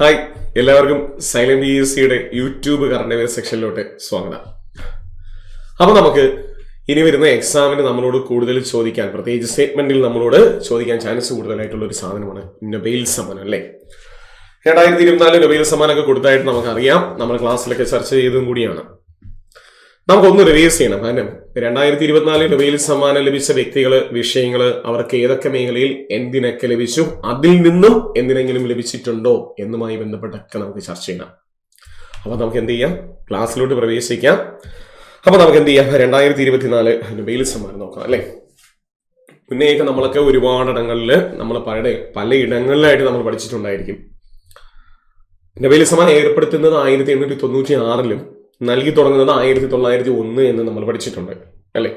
Hi എല്ലാവർക്കും silent B S സിയുടെ YouTube current affair സെക്ഷനിലോട്ട് സ്വാഗതം. അപ്പൊ നമുക്ക് ഇനി വരുന്ന എക്സാമിന് നമ്മളോട് കൂടുതൽ ചോദിക്കാൻ പ്രത്യേകിച്ച് സ്റ്റേറ്റ്മെന്റിൽ നമ്മളോട് ചോദിക്കാൻ ചാൻസ് കൂടുതലായിട്ടുള്ള ഒരു സാധനമാണ് നൊബൈൽ സമ്മാനം അല്ലേ? രണ്ടായിരത്തി ഇരുപത്തിനാല് നൊബൈൽ സമ്മാനമൊക്കെ കൊടുത്തായിട്ട് നമുക്കറിയാം. നമ്മൾ ക്ലാസ്സിലൊക്കെ ചർച്ച ചെയ്തതും കൂടിയാണ്. നമുക്കൊന്ന് റിവൈസ് ചെയ്യണം കാരണം രണ്ടായിരത്തി ഇരുപത്തിനാലിൽ നൊബൈൽ സമ്മാനം ലഭിച്ച വ്യക്തികൾ വിഷയങ്ങൾ അവർക്ക് ഏതൊക്കെ മേഖലയിൽ എന്തിനൊക്കെ ലഭിച്ചു അതിൽ നിന്നും എന്തിനെങ്കിലും ലഭിച്ചിട്ടുണ്ടോ എന്നുമായി ബന്ധപ്പെട്ടൊക്കെ നമുക്ക് ചർച്ച ചെയ്യണം അപ്പൊ നമുക്ക് എന്ത് ചെയ്യാം? ക്ലാസ്സിലോട്ട് പ്രവേശിക്കാം. അപ്പൊ നമുക്ക് എന്ത് ചെയ്യാം? രണ്ടായിരത്തി ഇരുപത്തിനാല് നൊബൈൽ സമ്മാനം നോക്കാം അല്ലേ? മുന്നേയൊക്കെ നമ്മളൊക്കെ ഒരുപാട് ഇടങ്ങളിൽ നമ്മൾ പല പലയിടങ്ങളിലായിട്ട് നമ്മൾ പഠിച്ചിട്ടുണ്ടായിരിക്കും. നൊബൈൽ സമ്മാനം ഏർപ്പെടുത്തുന്നത് ആയിരത്തി എണ്ണൂറ്റി തൊണ്ണൂറ്റി ആറിലും നൽകി തുടങ്ങുന്നത് ആയിരത്തി തൊള്ളായിരത്തി ഒന്ന് എന്ന് നമ്മൾ പഠിച്ചിട്ടുണ്ട് അല്ലേ?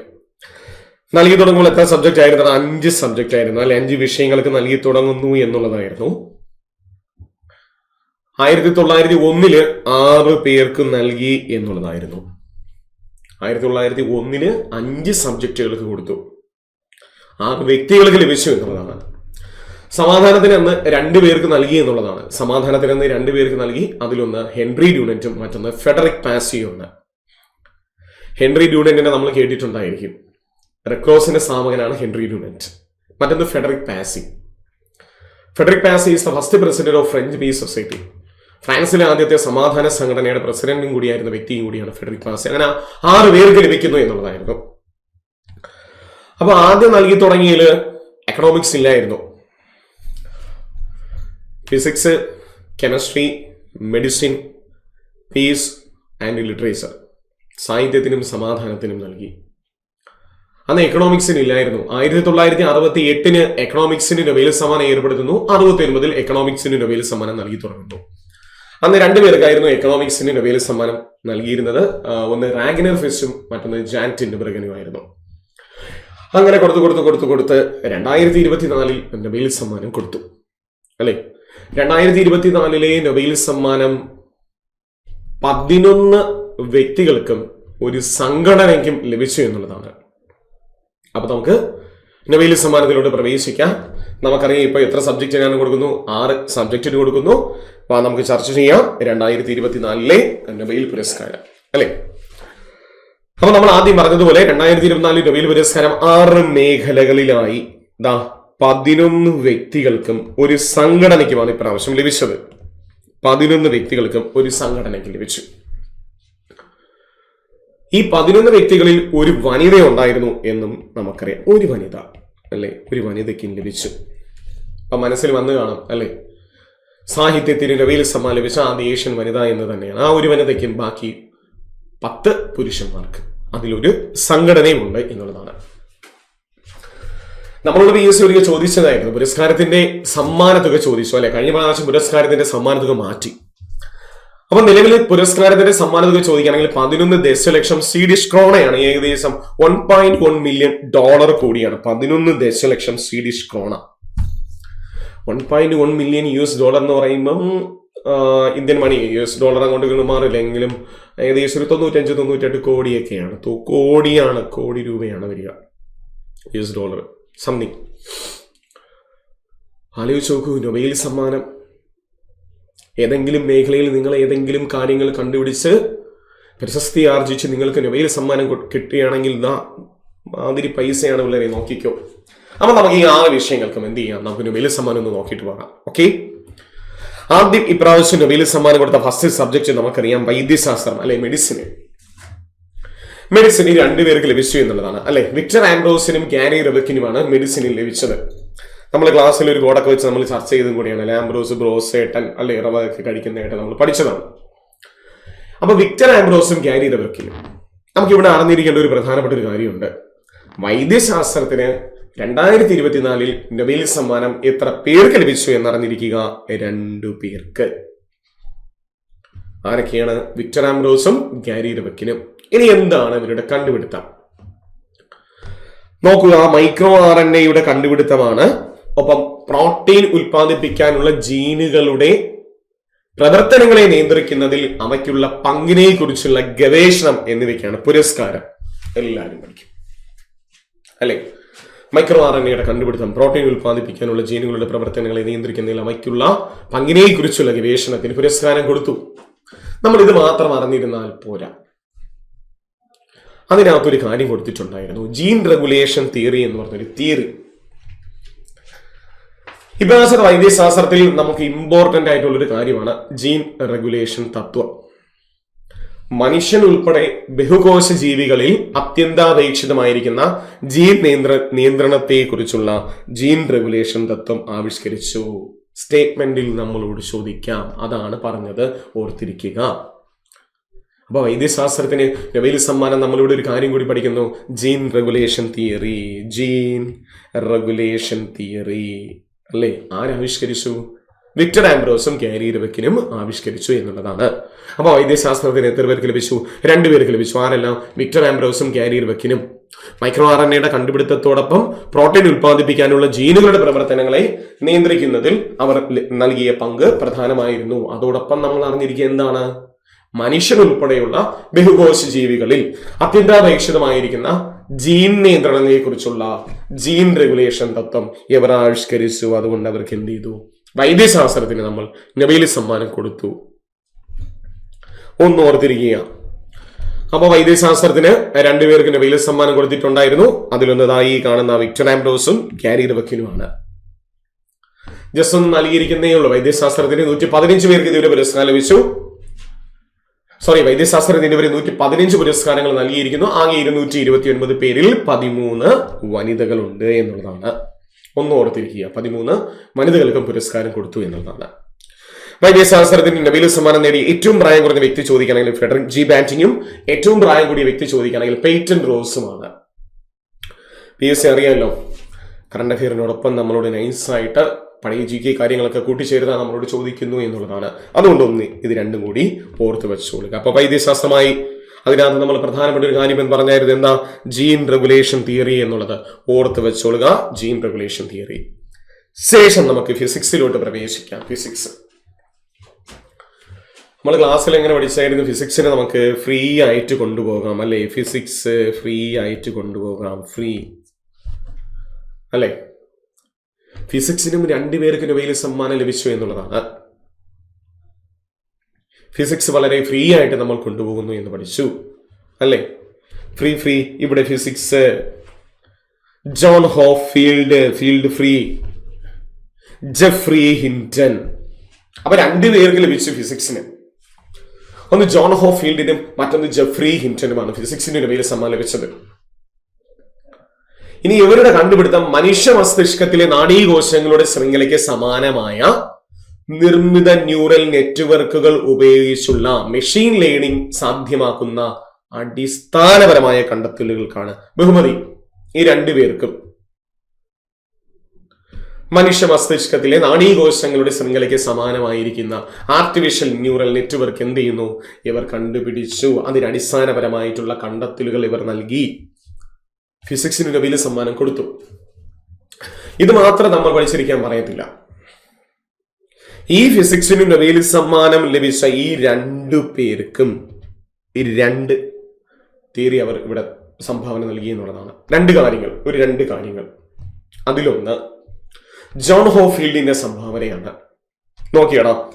നൽകി തുടങ്ങുമ്പോൾ എത്ര സബ്ജക്റ്റ് ആയിരുന്നു? അഞ്ച് സബ്ജക്റ്റ് ആയിരുന്നു അല്ലെ? അഞ്ച് വിഷയങ്ങൾക്ക് നൽകി തുടങ്ങുന്നു എന്നുള്ളതായിരുന്നു. ആയിരത്തി തൊള്ളായിരത്തി ഒന്നിൽ ആറ് പേർക്ക് നൽകി എന്നുള്ളതായിരുന്നു. ആയിരത്തി തൊള്ളായിരത്തി ഒന്നിൽ അഞ്ച് സബ്ജക്റ്റുകൾക്ക് കൊടുത്തു. ആറ് വ്യക്തികൾക്ക് ലഭിച്ചു എന്നുള്ളതാണ്. സമാധാനത്തിന് അന്ന് രണ്ടു പേർക്ക് നൽകി എന്നുള്ളതാണ്. സമാധാനത്തിന് അന്ന് രണ്ടു പേർക്ക് നൽകി അതിലൊന്ന് ഹെൻറി ഡ്യൂണറ്റും മറ്റൊന്ന് ഫെഡറിക് പാസിയുണ്ട് ഹെൻറി ഡ്യൂണറ്റിനെ നമ്മൾ കേട്ടിട്ടുണ്ടായിരിക്കും. റെക്രോസിന്റെ സ്ഥാപകനാണ് ഹെൻറി ഡ്യൂണറ്റ് മറ്റൊന്ന് Frederic Passy. Frederic Passy is the first president of French peace society ഫ്രാൻസിലെ ആദ്യത്തെ സമാധാന സംഘടനയുടെ പ്രസിഡന്റും കൂടിയായിരുന്ന വ്യക്തിയും കൂടിയാണ് ഫെഡറിക് പാസി. അങ്ങനെ ആറ് പേർക്ക് ലഭിക്കുന്നു എന്നുള്ളതായിരുന്നു. അപ്പൊ ആദ്യം നൽകി തുടങ്ങിയതിൽ എക്കണോമിക്സ് ഇല്ലായിരുന്നു. Physics chemistry medicine peace and literature. സാഹിത്യത്തിനും സമാധാനത്തിനും നൽകി. അന്ന് എക്കണോമിക്സിന് ഇല്ലായിരുന്നു. ആയിരത്തി തൊള്ളായിരത്തി അറുപത്തി എട്ടിന് എക്കണോമിക്സിന് നൊബേൽ സമ്മാനം ഏർപ്പെടുത്തുന്നു. അറുപത്തി ഒൻപതിൽ എക്കണോമിക്സിന് നൊബേൽ സമ്മാനം നൽകി തുടങ്ങുന്നു. അന്ന് രണ്ടുപേർക്കായിരുന്നു എക്കണോമിക്സിന് നൊബേൽ സമ്മാനം നൽകിയിരുന്നത്. ഒന്ന് റാഗിനർ ഫിഷും മറ്റൊന്ന് ജാൻ ടിൻഡബർഗനുമായിരുന്നു അങ്ങനെ കൊടുത്തു കൊടുത്തു കൊടുത്തു കൊടുത്ത് രണ്ടായിരത്തി ഇരുപത്തിനാലിൽ നൊബേൽ സമ്മാനം കൊടുത്തു. അല്ലെ? രണ്ടായിരത്തി ഇരുപത്തിനാലിലെ നൊബേൽ സമ്മാനം പതിനൊന്ന് വ്യക്തികൾക്കും ഒരു സംഘടനയ്ക്കും ലഭിച്ചു എന്നുള്ളതാണ്. അപ്പൊ നമുക്ക് നൊബേൽ സമ്മാനത്തിലോട്ട് പ്രവേശിക്കാം. നമുക്കറിയാം ഇപ്പൊ എത്ര സബ്ജക്റ്റിനാണ് കൊടുക്കുന്നു? ആറ് സബ്ജക്റ്റിന് കൊടുക്കുന്നു. അപ്പൊ നമുക്ക് ചർച്ച ചെയ്യാം. രണ്ടായിരത്തി ഇരുപത്തിനാലിലെ നൊബേൽ പുരസ്കാരം. അല്ലെ? അപ്പൊ നമ്മൾ ആദ്യം പറഞ്ഞതുപോലെ രണ്ടായിരത്തി ഇരുപത്തിനാലിൽ നൊബേൽ പുരസ്കാരം ആറ് മേഖലകളിലായി. ദാ പതിനൊന്ന് വ്യക്തികൾക്കും ഒരു സംഘടനയ്ക്കുമാണ് ഇപ്രാവശ്യം ലഭിച്ചത്. പതിനൊന്ന് വ്യക്തികൾക്കും ഒരു സംഘടനയ്ക്ക് ലഭിച്ചു. ഈ പതിനൊന്ന് വ്യക്തികളിൽ ഒരു വനിത ഉണ്ടായിരുന്നു എന്നും നമുക്കറിയാം. ഒരു വനിത അല്ലെ? ഒരു വനിതയ്ക്കും ലഭിച്ചു. അപ്പൊ മനസ്സിൽ വന്നു കാണാം അല്ലെ? സാഹിത്യത്തിന് രവിയിൽ സമ്മാനം ലഭിച്ച ആദ്യ ഏഷ്യൻ വനിത എന്ന് തന്നെയാണ്. ആ ഒരു വനിതയ്ക്കും ബാക്കി പത്ത് പുരുഷന്മാർക്ക് അതിലൊരു സംഘടനയുമുണ്ട് എന്നുള്ളതാണ്. നമ്മളോട് പി എസ് സി ഒരിക്കൽ ചോദിച്ചതായിരുന്നു പുരസ്കാരത്തിന്റെ സമ്മാനത്തുക ചോദിച്ചു അല്ലെ? കഴിഞ്ഞ പ്രാവശ്യം പുരസ്കാരത്തിന്റെ സമ്മാനത്തുക മാറ്റി. അപ്പൊ നിലവിൽ പുരസ്കാരത്തിന്റെ സമ്മാനത്തുക ചോദിക്കുകയാണെങ്കിൽ പതിനൊന്ന് ദശലക്ഷം സ്വീഡിഷ് ക്രോണയാണ് ഏകദേശം one point one million dollar കൂടിയാണ്. പതിനൊന്ന് ദശലക്ഷം Swedish krona. One point one million US S dollar എന്ന് പറയുമ്പം Indian money U S dollar അങ്ങോട്ട് മാറില്ലെങ്കിലും ഏകദേശം ഒരു തൊണ്ണൂറ്റഞ്ച് തൊണ്ണൂറ്റെട്ട് കോടിയൊക്കെയാണ്. കോടിയാണ് കോടി രൂപയാണ് വരിക. യു എസ് ഡോളർ സംതിങ് ആലോചിച്ച് നോക്കൂ നൊബേൽ സമ്മാനം. ഏതെങ്കിലും മേഖലയിൽ നിങ്ങൾ ഏതെങ്കിലും കാര്യങ്ങൾ കണ്ടുപിടിച്ച് പ്രശസ്തി ആർജിച്ച് നിങ്ങൾക്ക് നൊബേൽ സമ്മാനം കിട്ടുകയാണെങ്കിൽ ഇതാ മാതിരി പൈസയാണ് വളരെ നോക്കിക്കോ. അപ്പൊ നമുക്ക് ഈ ആറ് വിഷയങ്ങൾക്കും എന്ത് ചെയ്യാം? നമുക്ക് നൊബേൽ സമ്മാനം ഒന്ന് നോക്കിയിട്ട് പോകാം. ഓക്കെ ആദ്യം ഇപ്രാവശ്യം നൊബേൽ സമ്മാനം കൊടുത്ത ഫസ്റ്റ് സബ്ജക്ട് നമുക്കറിയാം വൈദ്യശാസ്ത്രം അല്ലെ മെഡിസിന് ഈ രണ്ടുപേർക്ക് ലഭിച്ചു എന്നുള്ളതാണ്. അല്ലെ? വിക്ടർ ആംബ്രോസിനും ഗാരി റെബക്കിനുമാണ് മെഡിസിനിൽ ലഭിച്ചത്. നമ്മൾ ക്ലാസ്സിൽ ഒരു ബോർഡൊക്കെ വെച്ച് നമ്മൾ ചർച്ച ചെയ്തും കൂടിയാണ്. അല്ലെ? ആംബ്രോസ് ബ്രോസ് ഏട്ടൻ അല്ലെ? റവൊക്കെ കഴിക്കുന്നതായിട്ട് നമ്മൾ പഠിച്ചതാണ്. അപ്പൊ വിക്ടർ ആംബ്രോസും ഗാരി റെബക്കിനും നമുക്ക് ഇവിടെ അറിഞ്ഞിരിക്കേണ്ട ഒരു പ്രധാനപ്പെട്ട ഒരു കാര്യമുണ്ട്. വൈദ്യശാസ്ത്രത്തിന് രണ്ടായിരത്തി ഇരുപത്തിനാലിൽ നൊബേൽ സമ്മാനം എത്ര പേർക്ക് ലഭിച്ചു എന്നറിഞ്ഞിരിക്കുക രണ്ടു പേർക്ക്. ആരൊക്കെയാണ് വിക്ടർ ആംബ്രോസും ഗാരി റെബക്കിനും? ഇനി എന്താണ് ഇവരുടെ കണ്ടുപിടുത്തം? നോക്കുക മൈക്രോ ആർ എൻ എയുടെ കണ്ടുപിടുത്തമാണ്. ഒപ്പം പ്രോട്ടീൻ ഉൽപ്പാദിപ്പിക്കാനുള്ള ജീനുകളുടെ പ്രവർത്തനങ്ങളെ നിയന്ത്രിക്കുന്നതിൽ അവയ്ക്കുള്ള പങ്കിനെ കുറിച്ചുള്ള ഗവേഷണം എന്നിവയ്ക്കാണ് പുരസ്കാരം. എല്ലാവരും പഠിക്കും. അല്ലെ? മൈക്രോ ആർ എൻ എയുടെ കണ്ടുപിടുത്തം പ്രോട്ടീൻ ഉൽപ്പാദിപ്പിക്കാനുള്ള ജീനുകളുടെ പ്രവർത്തനങ്ങളെ നിയന്ത്രിക്കുന്നതിൽ അവയ്ക്കുള്ള പങ്കിനെ കുറിച്ചുള്ള ഗവേഷണത്തിന് പുരസ്കാരം കൊടുത്തു. നമ്മൾ ഇത് മാത്രം അറിഞ്ഞിരുന്നാൽ പോരാ. അതിനകത്തൊരു കാര്യം കൊടുത്തിട്ടുണ്ടായിരുന്നു. ജീൻ റെഗുലേഷൻ തിയറി എന്ന് പറഞ്ഞൊരു തിയറി ഇപ്പോഴത്തെ വൈദ്യശാസ്ത്രത്തിൽ നമുക്ക് ഇമ്പോർട്ടന്റ് ആയിട്ടുള്ളൊരു കാര്യമാണ് ജീൻ റെഗുലേഷൻ തത്വം. മനുഷ്യൻ ഉൾപ്പെടെ ബഹുകോശ ജീവികളിൽ അത്യന്താപേക്ഷിതമായിരിക്കുന്ന ജീൻ നിയന്ത്ര നിയന്ത്രണത്തെക്കുറിച്ചുള്ള ജീൻ റെഗുലേഷൻ തത്വം ആവിഷ്കരിച്ചു. സ്റ്റേറ്റ്മെന്റിൽ നമ്മളോട് ചോദിക്കാം. അതാണ് പറഞ്ഞത്. ഓർത്തിരിക്കുക. അപ്പൊ വൈദ്യശാസ്ത്രത്തിന് നൊബേൽ സമ്മാനം നമ്മളിവിടെ ഒരു കാര്യം കൂടി പഠിക്കുന്നു. Gene regulation theory gene regulation theory അല്ലേ? ആരാവിഷ്കരിച്ചു വിക്ടർ ആംബ്രോസും കാരി ഇരവക്കിനും ആവിഷ്കരിച്ചു എന്നുള്ളതാണ്. അപ്പോൾ വൈദ്യശാസ്ത്രത്തിന് എത്ര പേർക്ക് ലഭിച്ചു? രണ്ടുപേർക്ക് ലഭിച്ചു. ആരെല്ലാം? വിക്ടർ ആംബ്രോസും കാരി ഇരവക്കിനും. മൈക്രോ ആർ എൻ എയുടെ കണ്ടുപിടുത്തത്തോടൊപ്പം പ്രോട്ടീൻ ഉൽപ്പാദിപ്പിക്കാനുള്ള ജീനുകളുടെ പ്രവർത്തനങ്ങളെ നിയന്ത്രിക്കുന്നതിൽ അവർ നൽകിയ പങ്ക് പ്രധാനമായിരുന്നു. അതോടൊപ്പം നമ്മൾ അറിഞ്ഞിരിക്കുക എന്താണ്? മനുഷ്യൻ ഉൾപ്പെടെയുള്ള ബഹുകോശ ജീവികളിൽ അത്യന്താപേക്ഷിതമായിരിക്കുന്ന ജീൻ നിയന്ത്രണത്തെ കുറിച്ചുള്ള ജീൻ റെഗുലേഷൻ തത്വം ഇവർ ആവിഷ്കരിച്ചു. അതുകൊണ്ട് അവർക്ക് എന്ത് ചെയ്തു? വൈദ്യശാസ്ത്രത്തിന് നമ്മൾ നബീൽ സമ്മാനം കൊടുത്തു. ഒന്ന് ഓർത്തിരിക്കുക. അപ്പൊ വൈദ്യശാസ്ത്രത്തിന് രണ്ടുപേർക്ക് നബീൽ സമ്മാനം കൊടുത്തിട്ടുണ്ടായിരുന്നു. അതിലൊന്നതായി കാണുന്ന വിക്ടർ ആംബ്രോസും ക്യാരി റബക്കിനുമാണ് ജസ്റ്റ് ഒന്ന് നൽകിയിരിക്കുന്നേ ഉള്ളൂ. വൈദ്യശാസ്ത്രത്തിന് നൂറ്റി പതിനഞ്ച് പേർക്ക് ഇതുവരെ പുരസ്കാരം ലഭിച്ചു. സോറി വൈദ്യശാസ്ത്രത്തിന് ഇവരെ നൂറ്റി പതിനഞ്ച് പുരസ്കാരങ്ങൾ നൽകിയിരിക്കുന്നു. ആകെ ഇരുന്നൂറ്റി ഇരുപത്തി ഒൻപത് പേരിൽ പതിമൂന്ന് വനിതകളുണ്ട് എന്നുള്ളതാണ്. ഒന്ന് ഓർത്തിരിക്കുക. പതിമൂന്ന് വനിതകൾക്കും പുരസ്കാരം കൊടുത്തു എന്നുള്ളതാണ്. വൈദ്യശാസ്ത്രത്തിന് നബീൽ സമ്മാനം നേടിയ ഏറ്റവും പ്രായം കുറഞ്ഞ വ്യക്തി ചോദിക്കുകയാണെങ്കിൽ ഫെഡറിക് ജി ബാറ്റിങ്ങും ഏറ്റവും പ്രായം കൂടിയ വ്യക്തി ചോദിക്കുകയാണെങ്കിൽ പേറ്റൻ റോസുമാണ് പി എസ് സി അറിയാമല്ലോ കറണ്ട് അഫെയറിനോടൊപ്പം നമ്മളോട് നൈസായിട്ട് പഴയ ജി കെ കാര്യങ്ങളൊക്കെ കൂട്ടിച്ചേരുന്ന നമ്മളോട് ചോദിക്കുന്നു എന്നുള്ളതാണ്. അതുകൊണ്ട് ഒന്ന് ഇത് രണ്ടും കൂടി ഓർത്ത് വെച്ചുകൊള്ളുക അപ്പൊ വൈദ്യശാസ്ത്രമായി അതിനകത്ത് നമ്മൾ പ്രധാനപ്പെട്ട ഒരു കാര്യം എന്ന് പറഞ്ഞായിരുന്നു എന്താ? ജീൻ റെഗുലേഷൻ തിയറി എന്നുള്ളത്. ഓർത്ത് വെച്ചോളുക. ജീൻ റെഗുലേഷൻ തിയറി ശേഷം നമുക്ക് ഫിസിക്സിലോട്ട് പ്രവേശിക്കാം. ഫിസിക്സ് നമ്മൾ ക്ലാസ്സിൽ എങ്ങനെ പഠിച്ചായിരുന്നു? ഫിസിക്സിനെ നമുക്ക് ഫ്രീ ആയിട്ട് കൊണ്ടുപോകാം അല്ലേ? ഫിസിക്സ് ഫ്രീ ആയിട്ട് കൊണ്ടുപോകാം. ഫ്രീ അല്ലേ? ഫിസിക്സിനും രണ്ടുപേർക്ക് നൊബേൽ സമ്മാനം ലഭിച്ചു എന്നുള്ളതാണ്. ഫിസിക്സ് വളരെ ഫ്രീ ആയിട്ട് നമ്മൾ കൊണ്ടുപോകുന്നു എന്ന് പഠിച്ചു അല്ലേ? ഫ്രീ ഫ്രീ ഇവിടെ physics John Hopfield field free Geoffrey Hinton അപ്പൊ രണ്ടുപേർക്ക് ലഭിച്ചു ഫിസിക്സിന്. ഒന്ന് ജോൺ ഹോഫ് ഫീൽഡിനും മറ്റൊന്ന് ജെഫ്രി ഹിന്റനുമാണ് ഫിസിക്സിന് നൊബേൽ സമ്മാനം ലഭിച്ചത്. ഇനി ഇവരുടെ കണ്ടുപിടുത്തം മനുഷ്യ മസ്തിഷ്കത്തിലെ നാഡീകോശങ്ങളുടെ ശൃംഖലയ്ക്ക് സമാനമായ നിർമ്മിത ന്യൂറൽ നെറ്റ്വർക്കുകൾ ഉപയോഗിച്ചുള്ള മെഷീൻ ലേണിംഗ് സാധ്യമാക്കുന്ന അടിസ്ഥാനപരമായ കണ്ടെത്തലുകൾക്കാണ്. ബഹുമതി ഈ രണ്ടുപേർക്കും മനുഷ്യ മസ്തിഷ്കത്തിലെ നാഡീകോശങ്ങളുടെ ശൃംഖലയ്ക്ക് സമാനമായിരിക്കുന്ന ആർട്ടിഫിഷ്യൽ ന്യൂറൽ നെറ്റ്വർക്ക് എന്ത് ചെയ്യുന്നു? ഇവർ കണ്ടുപിടിച്ചു. അതിന് അടിസ്ഥാനപരമായിട്ടുള്ള കണ്ടെത്തലുകൾ ഇവർ നൽകി. ഫിസിക്സിന് ഒരു വലിയ സമ്മാനം കൊടുത്തു. ഇത് മാത്രം നമ്മൾ പഠിച്ചിരിക്കാൻ പറയത്തില്ല. ഈ ഫിസിക്സിന് നബീൽ സമ്മാനം ലഭിച്ച ഈ രണ്ടു പേർക്കും ഈ രണ്ട് തിയറി അവർ ഇവിടെ സംഭാവന നൽകി എന്നുള്ളതാണ്. രണ്ട് കാര്യങ്ങൾ ഒരു രണ്ട് കാര്യങ്ങൾ. അതിലൊന്ന് ജോൺ ഹോഫീൽഡിന്റെ സംഭാവനയാണ്. നോക്കിയടാ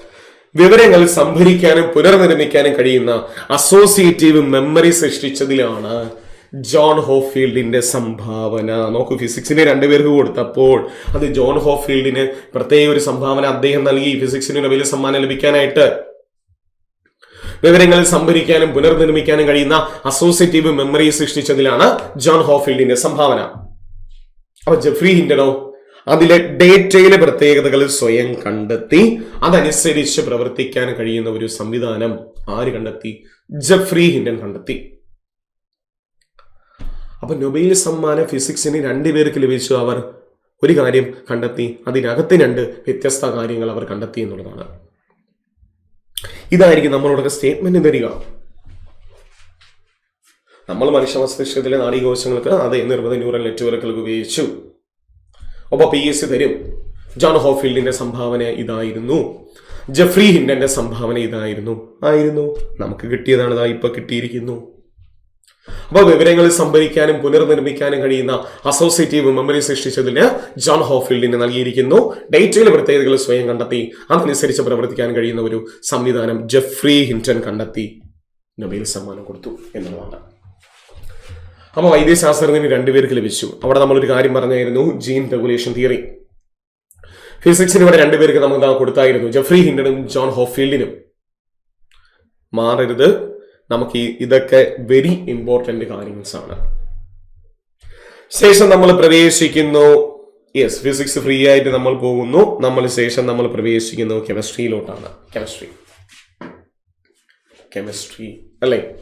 വിവരങ്ങൾ സംഭരിക്കാനും പുനർനിർമ്മിക്കാനും കഴിയുന്ന അസോസിയേറ്റീവ് മെമ്മറി സൃഷ്ടിച്ചതിലാണ് ജോൺ ഹോഫീൽഡിന്റെ സംഭാവന. നോക്കൂ ഫിസിക്സിന് രണ്ടുപേർക്ക് കൊടുത്തപ്പോൾ അത് ജോൺ ഹോഫീൽഡിന് പ്രത്യേക ഒരു സംഭാവന അദ്ദേഹം നൽകി. ഫിസിക്സിന് വലിയ സമ്മാനം ലഭിക്കാനായിട്ട്. വിവരങ്ങൾ സംഭരിക്കാനും പുനർനിർമ്മിക്കാനും കഴിയുന്ന അസോസിയേറ്റീവ് മെമ്മറി സൃഷ്ടിച്ചതിലാണ് ജോൺ ഹോഫീൽഡിന്റെ സംഭാവന. അപ്പൊ ജെഫ്രി ഹിൻഡനോ അതിലെ ഡേറ്റയിലെ പ്രത്യേകതകൾ സ്വയം കണ്ടെത്തി അതനുസരിച്ച് പ്രവർത്തിക്കാൻ കഴിയുന്ന ഒരു സംവിധാനം ആര് കണ്ടെത്തി? ജെഫ്രി ഹിൻഡൻ കണ്ടെത്തി. അപ്പൊ നൊബേൽ സമ്മാനം ഫിസിക്സിന് രണ്ടുപേർക്ക് ലഭിച്ചു. അവർ ഒരു കാര്യം കണ്ടെത്തി. അതിനകത്ത് രണ്ട് വ്യത്യസ്ത കാര്യങ്ങൾ അവർ കണ്ടെത്തി എന്നുള്ളതാണ്. ഇതായിരിക്കും നമ്മളോടൊക്കെ സ്റ്റേറ്റ്മെന്റ് തരിക. നമ്മൾ മനുഷ്യ മസ്തിഷ്കത്തിലെ നാഡീകോശങ്ങൾക്ക് അതേ നിർമ്മിത ന്യൂറൽ നെറ്റ്വർക്കുകൾ ഉപയോഗിച്ചു. ഒപ്പം പി എസ് സി തരും. ജോൺ ഹോഫീൽഡിന്റെ സംഭാവന ഇതായിരുന്നു. ജെഫ്രി ഹിൻഡന്റെ സംഭാവന ഇതായിരുന്നു. ആയിരുന്നു. നമുക്ക് കിട്ടിയതാണ്. ഇപ്പൊ കിട്ടിയിരിക്കുന്നു. അപ്പോൾ വിവരങ്ങൾ സംഭരിക്കാനും പുനർനിർമ്മിക്കാനും കഴിയുന്ന അസോസിയേറ്റീവ് മെമ്മറി സൃഷ്ടിച്ചതിന് ജോൺ ഹോഫീൽഡിന് നൽകിയിരിക്കുന്നു. ഡേറ്റയിലെ പ്രത്യേകതകൾ സ്വയം കണ്ടെത്തി അതനുസരിച്ച് പ്രവർത്തിക്കാൻ കഴിയുന്ന ഒരു സംവിധാനം ജെഫ്രി ഹിന്റൺ കണ്ടെത്തി. നൊബേൽ സമ്മാനം കൊടുത്തു എന്നുള്ളതാണ്. അപ്പോൾ വൈദ്യശാസ്ത്രജ്ഞന് രണ്ടുപേർക്ക് ലഭിച്ചു. അവിടെ നമ്മളൊരു കാര്യം പറഞ്ഞായിരുന്നു ജീൻ റെഗുലേഷൻ തിയറി. ഫിസിക്സിന് ഇവിടെ രണ്ടുപേർക്ക് നമുക്ക് കൊടുത്തായിരുന്നു ജെഫ്രി ഹിൻഡനും ജോൺ ഹോഫീൽഡിനും. മാറരുത്. നമുക്ക് ഇതൊക്കെ വെരി ഇമ്പോർട്ടന്റ് കാര്യങ്ങൾസ് ആണ് ശേഷം നമ്മൾ പ്രവേശിക്കുന്നു. യെസ് ഫിസിക്സ് ഫ്രീ ആയിട്ട് നമ്മൾ പോകുന്നു. നമ്മൾ ശേഷം നമ്മൾ പ്രവേശിക്കുന്നു കെമിസ്ട്രിയിലോട്ടാണ് കെമിസ്ട്രി കെമിസ്ട്രി അല്ലേ?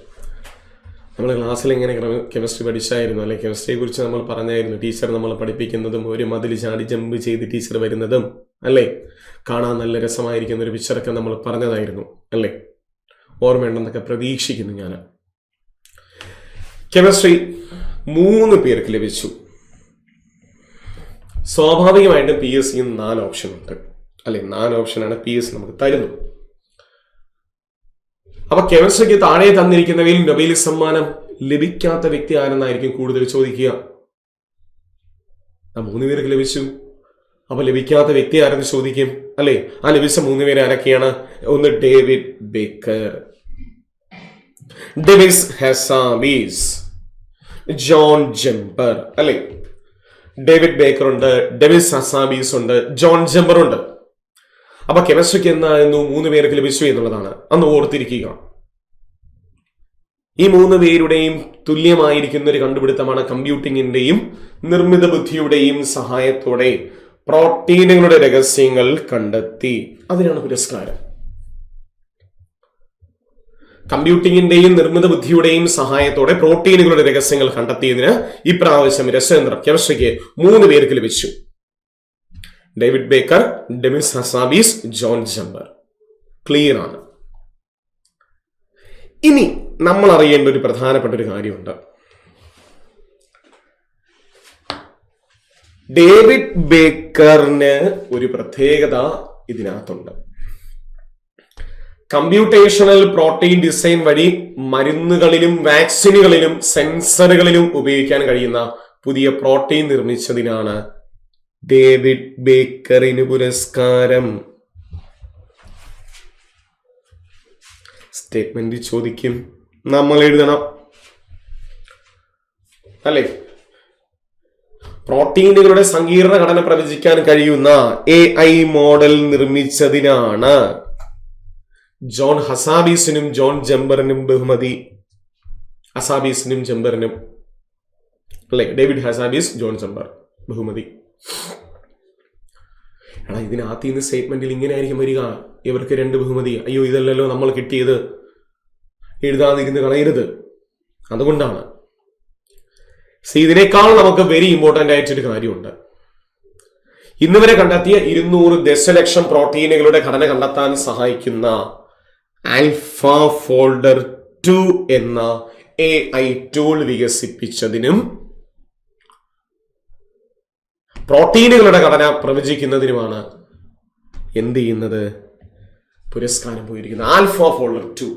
നമ്മൾ ക്ലാസ്സിൽ ഇങ്ങനെ കെമിസ്ട്രി പഠിച്ചായിരുന്നു. അല്ലെ? കെമിസ്ട്രിയെ കുറിച്ച് നമ്മൾ പറഞ്ഞായിരുന്നു. ടീച്ചർ നമ്മൾ പഠിപ്പിക്കുന്നതും ഒരു മതിൽ ചാടി ജമ്പ് ചെയ്ത് ടീച്ചർ വരുന്നതും. അല്ലേ? കാണാൻ നല്ല രസമായിരിക്കുന്ന ഒരു പിക്ചറൊക്കെ നമ്മൾ പറഞ്ഞതായിരുന്നു. അല്ലേ? ഓർമ്മയുണ്ടെന്നൊക്കെ പ്രതീക്ഷിക്കുന്നു ഞാൻ. കെമിസ്ട്രി മൂന്ന് പേർക്ക് ലഭിച്ചു. സ്വാഭാവികമായിട്ടും പി എസ് സിയും നാല് ഓപ്ഷൻ ഉണ്ട്. അല്ലെ നാല് ഓപ്ഷനാണ് പി എസ് നമുക്ക് തരുന്നു അപ്പൊ കെമിസ്ട്രിക്ക് താഴെ തന്നിരിക്കുന്നവയിൽ നൊബേൽ സമ്മാനം ലഭിക്കാത്ത വ്യക്തി ആരെന്നായിരിക്കും കൂടുതൽ ചോദിക്കുക? മൂന്ന് പേർക്ക് ലഭിച്ചു. അപ്പൊ ലഭിക്കാത്ത വ്യക്തി ആരെന്ന് ചോദിക്കും? അല്ലെ? ആ ലഭിച്ച മൂന്ന് പേര് ആരൊക്കെയാണ്? ഒന്ന് David Baker. Demis Hassabis John Jumper. അല്ലെ? ഡേവിഡ് ബേക്കർ ഉണ്ട് ഡെവിസ് ഹസാബീസ് ഉണ്ട് ജോൺ ജംബർ ഉണ്ട് അപ്പൊ കെമിസ്ട്രിക്ക് എന്നായിരുന്നു മൂന്ന് പേർക്ക് ലഭിച്ചു എന്നുള്ളതാണ്. അന്ന് ഓർത്തിരിക്കുക. ഈ മൂന്ന് പേരുടെയും തുല്യമായിരിക്കുന്ന ഒരു കണ്ടുപിടുത്തമാണ് കമ്പ്യൂട്ടിങ്ങിന്റെയും നിർമ്മിത ബുദ്ധിയുടെയും സഹായത്തോടെ പ്രോട്ടീനുകളുടെ രഹസ്യങ്ങൾ കണ്ടെത്തി. അതിനാണ് പുരസ്കാരം. കമ്പ്യൂട്ടിങ്ങിന്റെയും നിർമ്മിത ബുദ്ധിയുടെയും സഹായത്തോടെ പ്രോട്ടീനുകളുടെ രഹസ്യങ്ങൾ കണ്ടെത്തിയതിന് ഇപ്രാവശ്യം രസേന്ദ്ര കെമിസ്ട്രിക്ക് മൂന്ന് പേർക്ക് ലഭിച്ചു. David Baker Demis Hassabis John Jumper clear ആണ്. ഇനി നമ്മൾ അറിയേണ്ട ഒരു പ്രധാനപ്പെട്ട ഒരു കാര്യമുണ്ട്. ഡേവിഡ് ബേക്കറിന് ഒരു പ്രത്യേകത ഇതിനകത്തുണ്ട്. കമ്പ്യൂട്ടേഷണൽ പ്രോട്ടീൻ ഡിസൈൻ വഴി മരുന്നുകളിലും വാക്സിനുകളിലും സെൻസറുകളിലും ഉപയോഗിക്കാൻ കഴിയുന്ന പുതിയ പ്രോട്ടീൻ നിർമ്മിച്ചതിനാണ് ഡേവിഡ് ബേക്കറിന് പുരസ്കാരം. സ്റ്റേറ്റ്മെന്റ് ചോദിക്കും. നമ്മൾ എഴുതണം. അല്ലേ? പ്രോട്ടീനുകളുടെ സങ്കീർണ ഘടന പ്രവചിക്കാൻ കഴിയുന്ന എ ഐ മോഡൽ നിർമ്മിച്ചതിനാണ് ജോൺ ഹസാബീസിനും ജോൺ ജംബറിനും ബഹുമതി. ഹസാബീസിനും ജംബറിനും അല്ലെ? ഡേവിഡ് ഹസാബീസ് ജോൺ ജംബർ ബഹുമതി. എടാ ഇതിനകത്ത് നിന്ന് സ്റ്റേറ്റ്മെന്റിൽ ഇങ്ങനെ ആയിരിക്കും വരിക. ഇവർക്ക് രണ്ട് ബഹുമതി. അയ്യോ ഇതല്ലല്ലോ നമ്മൾ കിട്ടിയത്. എഴുതാതിരുന്ന് കളയരുത്. അതുകൊണ്ടാണ് സി ഇതിനേക്കാൾ നമുക്ക് വെരി ഇമ്പോർട്ടന്റ് ആയിട്ടൊരു കാര്യമുണ്ട്. ഇന്ന് വരെ കണ്ടെത്തിയ ഇരുന്നൂറ് ദശലക്ഷം പ്രോട്ടീനുകളുടെ ഘടന കണ്ടെത്താൻ സഹായിക്കുന്ന ആൽഫ ഫോൾഡർ ടു എന്ന എ ഐ ടൂൾ വികസിപ്പിച്ചതിനും പ്രോട്ടീനുകളുടെ ഘടന പ്രവചിക്കുന്നതിനുമാണ് എന്ത് ചെയ്യുന്നത്? പുരസ്കാരം പോയിരിക്കുന്നത്. Alpha folder two.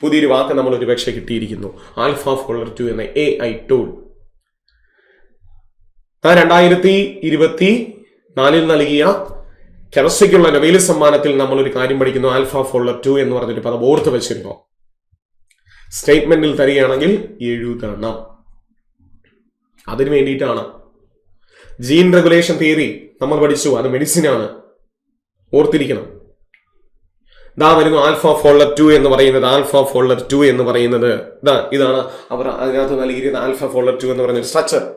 പുതിയൊരു വാക്ക് നമ്മൾ ഒരുപക്ഷെ കിട്ടിയിരിക്കുന്നു. ആൽഫ ഫോൾഡർ ടു എന്ന എ ഐ ടൂൾ ആ രണ്ടായിരത്തി ഇരുപത്തി നാലിൽ നൽകിയ കെമിസ്ട്രിക്കുള്ള നൊബേൽ സമ്മാനത്തിൽ നമ്മൾ ഒരു കാര്യം പഠിക്കുന്നു ആൽഫ ഫോൾഡർ ടു എന്ന് പറഞ്ഞൊരു പദം ഓർത്ത് വെച്ചിരുന്നു. സ്റ്റേറ്റ്മെന്റിൽ തരികയാണെങ്കിൽ എഴുതണം. അതിനു വേണ്ടിയിട്ടാണ്. ജീൻ റെഗുലേഷൻ തിയറി നമ്മൾ പഠിച്ചു അത് മെഡിസിൻ ആണ് ഓർത്തിരിക്കണം. ഇതാ വരുന്നു ആൽഫ ഫോൾഡർ ടു എന്ന് പറയുന്നത് ആൽഫ ഫോൾഡർ ടു എന്ന് പറയുന്നത്. ഇതാ ഇതാണ് അവർ അതിനകത്ത് നൽകിയിരുന്ന ആൽഫ ഫോൾഡർ ടു എന്ന് പറയുന്ന സ്ട്രക്ചർ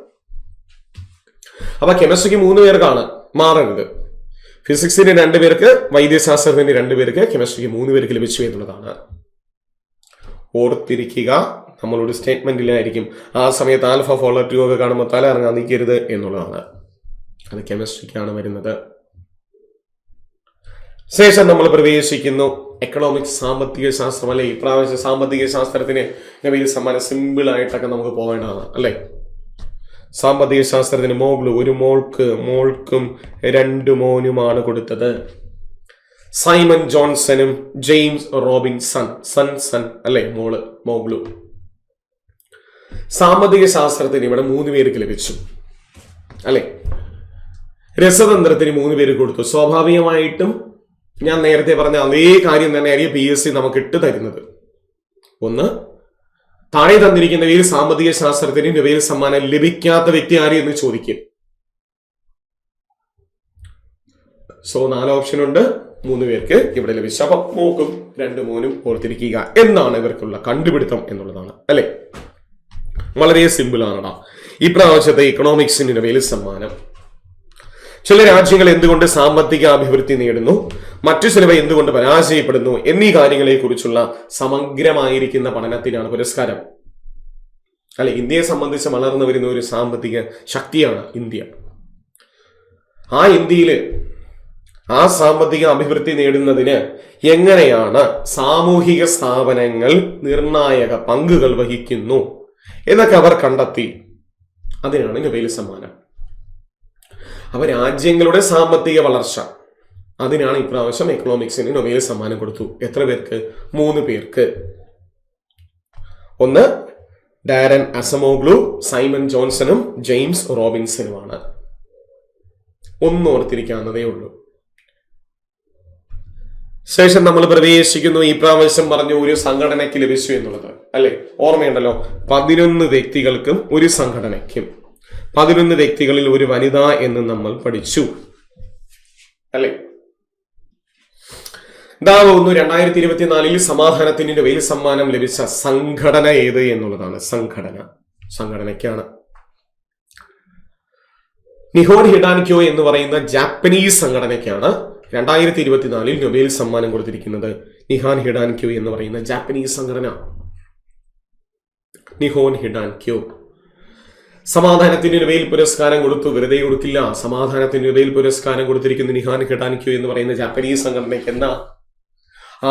അപ്പൊ കെമിസ്ട്രിക്ക് മൂന്ന് പേർക്കാണ് മാറരുത്. ഫിസിക്സിന് രണ്ട് പേർക്ക് വൈദ്യശാസ്ത്രത്തിന് രണ്ട് പേർക്ക് കെമിസ്ട്രിക്ക് മൂന്ന് പേർക്ക് ലഭിച്ചു എന്നുള്ളതാണ്. ഓർത്തിരിക്കുക നമ്മളൊരു സ്റ്റേറ്റ്മെന്റിലായിരിക്കും. ആ സമയത്ത് ആൽഫ ഫോളോ ടു ഒക്കെ കാണുമ്പോൾ തല ഇറങ്ങാൻ നിൽക്കരുത് എന്നുള്ളതാണ്. അത് കെമിസ്ട്രിക്കാണ് വരുന്നത്. ശേഷം നമ്മൾ പ്രവേശിക്കുന്നു. എക്കണോമിക്സ് സാമ്പത്തിക ശാസ്ത്രം അല്ലെ? ഇപ്രാവശ്യം സാമ്പത്തിക ശാസ്ത്രത്തിന് സമ്മാനം സിമ്പിൾ ആയിട്ടൊക്കെ നമുക്ക് പോകേണ്ടതാണ് അല്ലേ? സാമ്പത്തിക ശാസ്ത്രത്തിന് മോഗ്ലു ഒരു മോൾക്ക് മോൾക്കും രണ്ട് മോനുമാണ് കൊടുത്തത്. സൈമൺ ജോൺസണും ജെയിംസ് റോബിൻസൺ സൺ സൺ അല്ലെ മോൾ മോഗ്ലു. സാമ്പത്തിക ശാസ്ത്രത്തിന് ഇവിടെ മൂന്ന് പേർക്ക് ലഭിച്ചു. അല്ലെ? രസതന്ത്രത്തിന് മൂന്ന് പേര് കൊടുത്തു. സ്വാഭാവികമായിട്ടും ഞാൻ നേരത്തെ പറഞ്ഞ അതേ കാര്യം തന്നെയായിരിക്കും പി എസ് സി നമുക്ക് ഇട്ട് തരുന്നത്. ഒന്ന് താഴെ തന്നിരിക്കുന്ന ഏത് സാമ്പത്തിക ശാസ്ത്രത്തിന് നൊബേൽ സമ്മാനം ലഭിക്കാത്ത വ്യക്തി ആര് എന്ന് ചോദിക്കും. സോ നാല് ഓപ്ഷൻ ഉണ്ട്. മൂന്ന് പേർക്ക് ഇവിടെ ലഭിച്ചു. അപ്പം മൂക്കും രണ്ട് മൂന്നും ഓർത്തിരിക്കുക എന്നാണ് ഇവർക്കുള്ള കണ്ടുപിടുത്തം എന്നുള്ളതാണ്. അല്ലെ? വളരെ സിമ്പിൾ ആണടാ. ഇപ്രാവശ്യത്തെ ഇക്കണോമിക്സിന്റെ നൊബേൽ സമ്മാനം. ചില രാജ്യങ്ങൾ എന്തുകൊണ്ട് സാമ്പത്തിക അഭിവൃദ്ധി നേടുന്നു? മറ്റു ചിലവ എന്തുകൊണ്ട് പരാജയപ്പെടുന്നു? എന്നീ കാര്യങ്ങളെ കുറിച്ചുള്ള സമഗ്രമായിരിക്കുന്ന പഠനത്തിനാണ് പുരസ്കാരം. അല്ലെ ഇന്ത്യയെ സംബന്ധിച്ച് വളർന്നു വരുന്ന ഒരു സാമ്പത്തിക ശക്തിയാണ് ഇന്ത്യ. ആ ഇന്ത്യയിൽ ആ സാമ്പത്തിക അഭിവൃദ്ധി നേടുന്നതിന് എങ്ങനെയാണ് സാമൂഹിക സ്ഥാപനങ്ങൾ നിർണായക പങ്കുകൾ വഹിക്കുന്നു എന്നൊക്കെ അവർ കണ്ടെത്തി. അതിനാണ് നൊബേൽ സമ്മാനം. അപ്പൊ രാജ്യങ്ങളുടെ സാമ്പത്തിക വളർച്ച. അതിനാണ് ഇപ്രാവശ്യം എക്കണോമിക്സിന് നൊബേൽ സമ്മാനം കൊടുത്തു. എത്ര പേർക്ക്? മൂന്ന് പേർക്ക്. ഒന്ന് ഡാരൻ അസമോഗ്ലു സൈമൺ ജോൺസണും ജെയിംസ് റോബിൻസനുമാണ് ഒന്നോർത്തിരിക്കാവുന്നതേ ഉള്ളൂ. ശേഷം നമ്മൾ പ്രവേശിക്കുന്നു. ഈ പ്രാവശ്യം പറഞ്ഞു ഒരു സംഘടനയ്ക്ക് ലഭിച്ചു എന്നുള്ളത്. അല്ലെ? ഓർമ്മയുണ്ടല്ലോ? പതിനൊന്ന് വ്യക്തികൾക്കും ഒരു സംഘടനയ്ക്കും. പതിനൊന്ന് വ്യക്തികളിൽ ഒരു വനിത എന്ന് നമ്മൾ പഠിച്ചു. അല്ലെ? ഒന്ന് രണ്ടായിരത്തി ഇരുപത്തിനാലിൽ സമാധാനത്തിന് നൊബേൽ സമ്മാനം ലഭിച്ച സംഘടന ഏത് എന്നുള്ളതാണ്. സംഘടന. സംഘടനയ്ക്കാണ്. നിഹോൺ ഹിഡാൻക്യോ എന്ന് പറയുന്ന ജാപ്പനീസ് സംഘടനയ്ക്കാണ് രണ്ടായിരത്തി ഇരുപത്തിനാലിൽ നൊബേൽ സമ്മാനം കൊടുത്തിരിക്കുന്നത്. നിഹാൻ ഹിഡാൻക്യോ എന്ന് പറയുന്ന ജാപ്പനീസ് സംഘടന. നിഹോൻ ഹിഡാൻക്യോ. സമാധാനത്തിന് നൊബേൽ പുരസ്കാരം കൊടുത്തു വെറുതെ കൊടുക്കില്ല. സമാധാനത്തിന് നൊബേൽ പുരസ്കാരം കൊടുത്തിരിക്കുന്ന നിഹാൻ കെട്ടാനിക്കോ എന്ന് പറയുന്ന ജാപ്പനീസ് സംഘടനയ്ക്ക് എന്താ?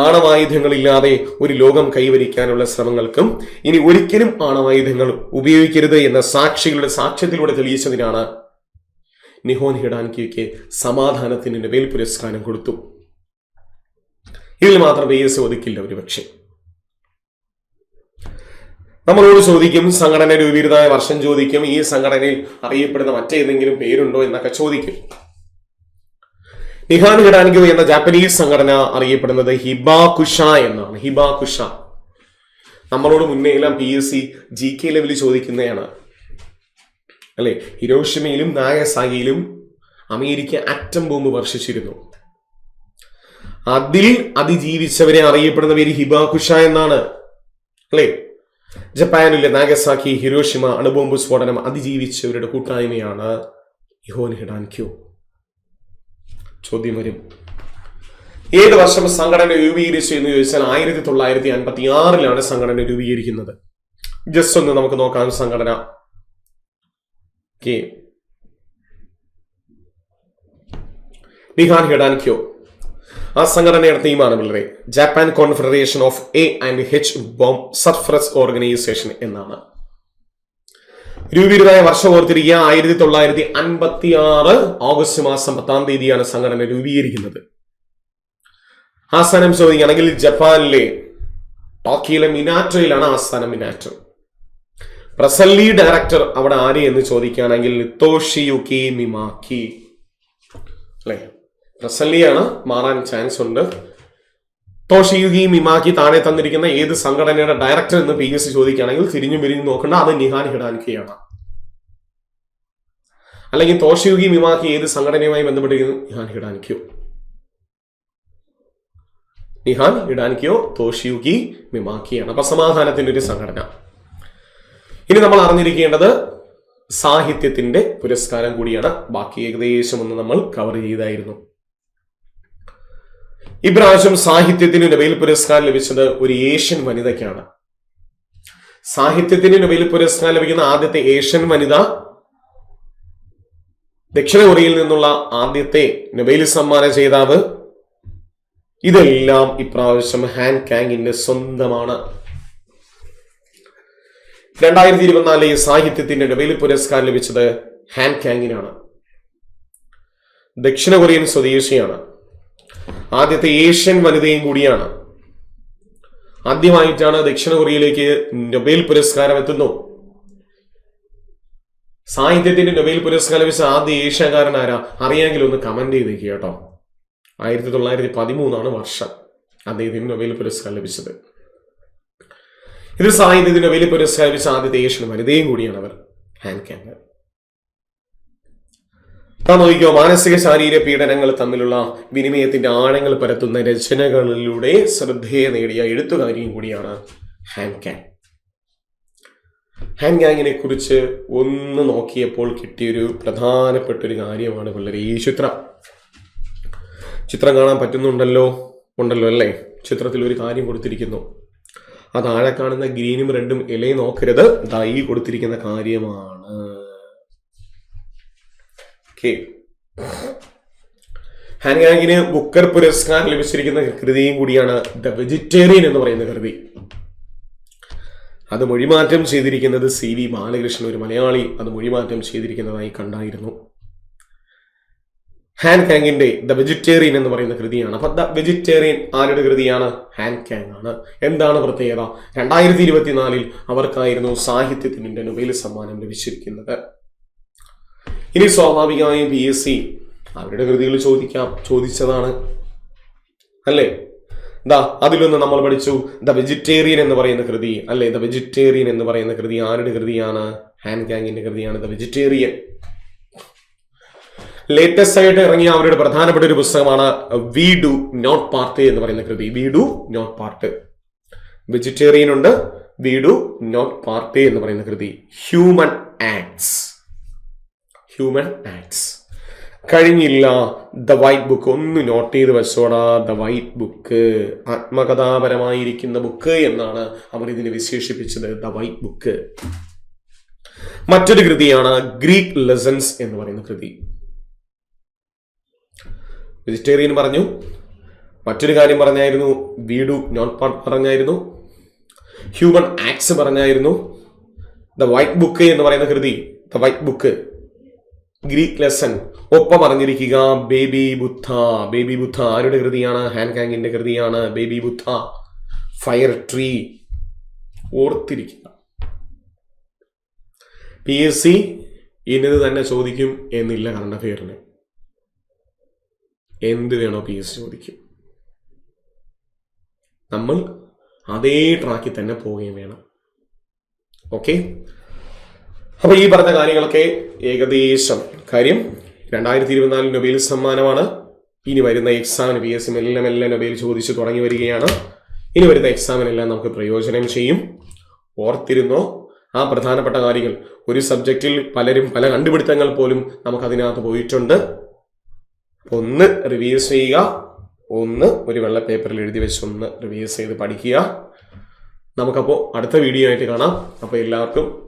ആണവായുധങ്ങളില്ലാതെ ഒരു ലോകം കൈവരിക്കാനുള്ള ശ്രമങ്ങൾക്കും ഇനി ഒരിക്കലും ആണവായുധങ്ങൾ ഉപയോഗിക്കരുത് എന്ന സാക്ഷികളുടെ സാക്ഷ്യത്തിലൂടെ തെളിയിച്ചതിനാണ് നിഹോൻ ഹിഡാൻകിക്ക് സമാധാനത്തിന് നൊബേൽ പുരസ്കാരം കൊടുത്തു. ഇതിൽ മാത്രം എസ് ഒതുക്കില്ല ഒരുപക്ഷെ. നമ്മളോട് ചോദിക്കും സംഘടന രൂപീകൃതമായ വർഷം ചോദിക്കും ഈ സംഘടനയിൽ അറിയപ്പെടുന്ന മറ്റേതെങ്കിലും പേരുണ്ടോ എന്നൊക്കെ ചോദിക്കും. നിഹാൻ ഹിഡാൻഗോ എന്ന ജാപ്പനീസ് സംഘടന അറിയപ്പെടുന്നത് ഹിബാകുഷ എന്നാണ്. ഹിബാകുഷ നമ്മളോട് മുന്നേ എല്ലാം P S C G K ലെവലിൽ ചോദിക്കുന്നതാണ്. അല്ലെ? ഹിരോഷിമയിലും നാഗസാഗിയിലും അമേരിക്ക അറ്റം ബോംബ് വർഷിച്ചിരുന്നു. അതിൽ അതിജീവിച്ചവരെ അറിയപ്പെടുന്ന പേര് ഹിബാകുഷ എന്നാണ്. അല്ലെ? ജപ്പാനിലെ നാഗസാക്കി ഹിരോഷിമ അണുബോംബ് സ്ഫോടനം അതിജീവിച്ചവരുടെ കൂട്ടായ്മയാണ് ഇഹോൻ ഹിഡാൻക്യോ ചോദ്യം വരും. ഏത് വർഷം സംഘടന രൂപീകരിച്ചു എന്ന് ചോദിച്ചാൽ ആയിരത്തി തൊള്ളായിരത്തി അൻപത്തി ആറിലാണ് സംഘടന രൂപീകരിക്കുന്നത്. ജസ്റ്റ് ഒന്ന് നമുക്ക് നോക്കാം സംഘടന. നിഹാൻ ഹിഡാൻക്യോ ആ സംഘടനയുടെ തീമാണ് പിള്ളേരെ Japan confederation of A and H bomb sufferers organization എന്നാണ്. രൂപീകൃതമായ വർഷം ഓർത്തിരിക്കുക. ആയിരത്തി തൊള്ളായിരത്തി അൻപത്തി ആറ് ഓഗസ്റ്റ് മാസം പത്താം തീയതിയാണ് സംഘടന രൂപീകരിക്കുന്നത്. ആസ്ഥാനം ചോദിക്കുകയാണെങ്കിൽ ജപ്പാനിലെ ടോക്കിയിലെ മിനാറ്റോയിലാണ് ആസ്ഥാനം മിനാറ്റോ. പ്രസല്ലി ഡയറക്ടർ അവിടെ ആര് എന്ന് ചോദിക്കുകയാണെങ്കിൽ തോഷിയുക്കി മിമാക്കി. അല്ലെ? പ്രസല്ലിയാണ് മാറാൻ ചാൻസ് ഉണ്ട്. തോഷിയുഗി മിമാക്കി താഴെ തന്നിരിക്കുന്ന ഏത് സംഘടനയുടെ ഡയറക്ടർ എന്ന് പി എസ് സി ചോദിക്കുകയാണെങ്കിൽ തിരിഞ്ഞു പിരിഞ്ഞു നോക്കേണ്ട അത് നിഹാൻ ഹിഡാൻകിയാണ്. അല്ലെങ്കിൽ തോഷയുകി മിമാക്കി ഏത് സംഘടനയുമായി ബന്ധപ്പെട്ടിരിക്കുന്നു? നിഹാൻ ഹിഡാൻക്യോ. നിഹാൻ ഹിഡാൻക്യോ തോഷിയുകി മിമാക്കിയാണ് അപ്പൊ സമാധാനത്തിന്റെ ഒരു സംഘടന. ഇനി നമ്മൾ അറിഞ്ഞിരിക്കേണ്ടത് സാഹിത്യത്തിന്റെ പുരസ്കാരം കൂടിയാണ്. ബാക്കി ഏകദേശം ഒന്ന് നമ്മൾ കവർ ചെയ്തായിരുന്നു. ഇപ്രാവശ്യം സാഹിത്യത്തിന് നൊബേൽ പുരസ്കാരം ലഭിച്ചത് ഒരു ഏഷ്യൻ വനിതയ്ക്കാണ്. സാഹിത്യത്തിന് നൊബേൽ പുരസ്കാരം ലഭിക്കുന്ന ആദ്യത്തെ ഏഷ്യൻ വനിത ദക്ഷിണ കൊറിയയിൽ നിന്നുള്ള ആദ്യത്തെ നൊബേൽ സമ്മാന ജേതാവ്. ഇതെല്ലാം ഇപ്രാവശ്യം ഹാൻ കാങ്ങിന്റെ സ്വന്തമാണ്. രണ്ടായിരത്തി ഇരുപത്തിനാലിലെ സാഹിത്യത്തിന്റെ നൊബേൽ പുരസ്കാരം ലഭിച്ചത് ഹാൻ കാങ്ങിനാണ്. ദക്ഷിണ കൊറിയൻ സ്വദേശിയാണ്. ആദ്യത്തെ ഏഷ്യൻ വനിതയും കൂടിയാണ്. ആദ്യമായിട്ടാണ് ദക്ഷിണ കൊറിയയിലേക്ക് നൊബേൽ പുരസ്കാരം എത്തുന്നു സാഹിത്യത്തിന്റെ നൊബേൽ പുരസ്കാരം വെച്ച ആദ്യ ഏഷ്യക്കാരൻ ആരാ? അറിയാമെങ്കിൽ ഒന്ന് കമന്റ് ചെയ്തേക്ക് കേട്ടോ. ആയിരത്തി തൊള്ളായിരത്തി പതിമൂന്നാണ് വർഷം അദ്ദേഹത്തിന് നൊബേൽ പുരസ്കാരം ലഭിച്ചത്. ഇത് സാഹിത്യത്തിന് നൊബേൽ പുരസ്കാരം ലഭിച്ച ആദ്യത്തെ ഏഷ്യൻ വനിതയും കൂടിയാണ് അവർ ഹാൻഡ് ക്യാമ്പർ താൻ നോക്കിക്കോ മാനസിക ശാരീരിക പീഡനങ്ങൾ തമ്മിലുള്ള വിനിമയത്തിന്റെ ആഴങ്ങൾ പരത്തുന്ന രചനകളിലൂടെ ശ്രദ്ധേയ നേടിയ എഴുത്തുകാരിയും കൂടിയാണ് ഹാങ്കാങ് ഹാങ്കാങ്ങിനെ കുറിച്ച് ഒന്ന് നോക്കിയപ്പോൾ കിട്ടിയൊരു പ്രധാനപ്പെട്ട ഒരു കാര്യമാണ് പിള്ളേർ ഈ ചിത്രം. ചിത്രം കാണാൻ പറ്റുന്നുണ്ടല്ലോ? ഉണ്ടല്ലോ അല്ലേ? ചിത്രത്തിൽ ഒരു കാര്യം കൊടുത്തിരിക്കുന്നു. ആ താഴെ കാണുന്ന ഗ്രീനും റെഡും ഇലയും നോക്കരുത്. ദൈ കൊടുത്തിരിക്കുന്ന കാര്യമാണ്. ഓക്കെ ഹാൻഗാങ്ങിന് ബുക്കർ പുരസ്കാരം ലഭിച്ചിരിക്കുന്ന കൃതിയും കൂടിയാണ് ദ വെജിറ്റേറിയൻ എന്ന് പറയുന്ന കൃതി. അത് മൊഴിമാറ്റം ചെയ്തിരിക്കുന്നത് സി വി ബാലകൃഷ്ണൻ ഒരു മലയാളി. അത് മൊഴിമാറ്റം ചെയ്തിരിക്കുന്നതായി കണ്ടായിരുന്നു. ഹാൻ കാങ്ങിന്റെ ദ വെജിറ്റേറിയൻ എന്ന് പറയുന്ന കൃതിയാണ്. അപ്പൊ ദ വെജിറ്റേറിയൻ ആരുടെ കൃതിയാണ്? ഹാൻ കാങ് ആണ്. എന്താണ് പ്രത്യേകത? രണ്ടായിരത്തി ഇരുപത്തിനാലിൽ അവർക്കായിരുന്നു സാഹിത്യത്തിന്റെ നൊബേൽ സമ്മാനം ലഭിച്ചിരിക്കുന്നത്. ഇനി സ്വാഭാവികമായും പി എസ് സി അവരുടെ കൃതികൾ ചോദിക്കാം ചോദിച്ചതാണ്. അല്ലേ? ദാ അതിലൊന്ന് നമ്മൾ പഠിച്ചു. ദ വെജിറ്റേറിയൻ എന്ന് പറയുന്ന കൃതി അല്ലേ? ദ വെജിറ്റേറിയൻ എന്ന് പറയുന്ന കൃതി ആരുടെ കൃതിയാണ്? ഹാൻ ഗാങ്ങിന്റെ കൃതിയാണ് ദ വെജിറ്റേറിയൻ. ലേറ്റസ്റ്റ് ആയിട്ട് ഇറങ്ങിയ അവരുടെ പ്രധാനപ്പെട്ട ഒരു പുസ്തകമാണ് വി ഡു നോട്ട് പാർട്ട് എന്ന് പറയുന്ന കൃതി. We do not part vegetarian ഉണ്ട് വി ഡു നോട്ട് പാർട്ട് എന്ന് പറയുന്ന കൃതി. ഹ്യൂമൻ ആക്ട്സ് ഹ്യൂമൻ ആക്ട്സ് കഴിഞ്ഞില്ല. ദ വൈറ്റ് ബുക്ക് ഒന്ന് നോട്ട് ചെയ്ത് വെച്ചോടാ. ദ വൈറ്റ് ബുക്ക് ആത്മകഥാപരമായിരിക്കുന്ന ബുക്ക് എന്നാണ് അവർ ഇതിനെ വിശേഷിപ്പിച്ചത്. ദ വൈറ്റ് ബുക്ക് മറ്റൊരു കൃതിയാണ് ഗ്രീക്ക് ലെസൺസ് എന്ന് പറയുന്ന കൃതി. വെജിറ്റേറിയൻ പറഞ്ഞു. മറ്റൊരു കാര്യം പറഞ്ഞായിരുന്നു. വീഡു നോൺ പാർട്ട് പറഞ്ഞായിരുന്നു. ഹ്യൂമൻ ആക്ട്സ് പറഞ്ഞായിരുന്നു. ദ വൈറ്റ് ബുക്ക് എന്ന് പറയുന്ന കൃതി. The white book Greek lesson ഒപ്പം പറഞ്ഞിരിക്കുക ബേബി ബുദ്ധ ബേബി ബുദ്ധ ആരുടെ കൃതിയാണ്? ഹാൻ കാങ്ങിന്റെ കൃതിയാണ്. ബേബി ബുദ്ധ ഫയർ ട്രീ ഓർത്തിരിക്കുക. പി എസ് സി ഇന്നത് തന്നെ ചോദിക്കും എന്നില്ല കറണ്ട് അഫെയറിന്. എന്ത് വേണോ പി എസ് ചോദിക്കും. നമ്മൾ അതേ ട്രാക്കിൽ തന്നെ പോവുകയും വേണം. ഓക്കെ അപ്പൊ ഈ പറഞ്ഞ കാര്യങ്ങളൊക്കെ ഏകദേശം. കാര്യം രണ്ടായിരത്തി ഇരുപത്തിനാലിൽ നൊബേൽ സമ്മാനമാണ്. ഇനി വരുന്ന എക്സാമിന് പി എസ് സി മെല്ലെ മെല്ലെ നൊബേൽ ചോദിച്ചു തുടങ്ങി വരികയാണ്. ഇനി വരുന്ന എക്സാമിനെല്ലാം നമുക്ക് പ്രയോജനം ചെയ്യും. ഓർത്തിരുന്നോ? ആ പ്രധാനപ്പെട്ട കാര്യങ്ങൾ. ഒരു സബ്ജക്റ്റിൽ പലരും പല കണ്ടുപിടുത്തങ്ങൾ പോലും നമുക്ക് അതിനകത്ത് പോയിട്ടുണ്ട്. ഒന്ന് റിവ്യൂസ് ചെയ്യുക. ഒന്ന് ഒരു വെള്ള പേപ്പറിൽ എഴുതി വെച്ച് ഒന്ന് റിവ്യൂസ് ചെയ്ത് പഠിക്കുക. നമുക്കപ്പോൾ അടുത്ത വീഡിയോ ആയിട്ട് കാണാം. അപ്പോൾ എല്ലാവർക്കും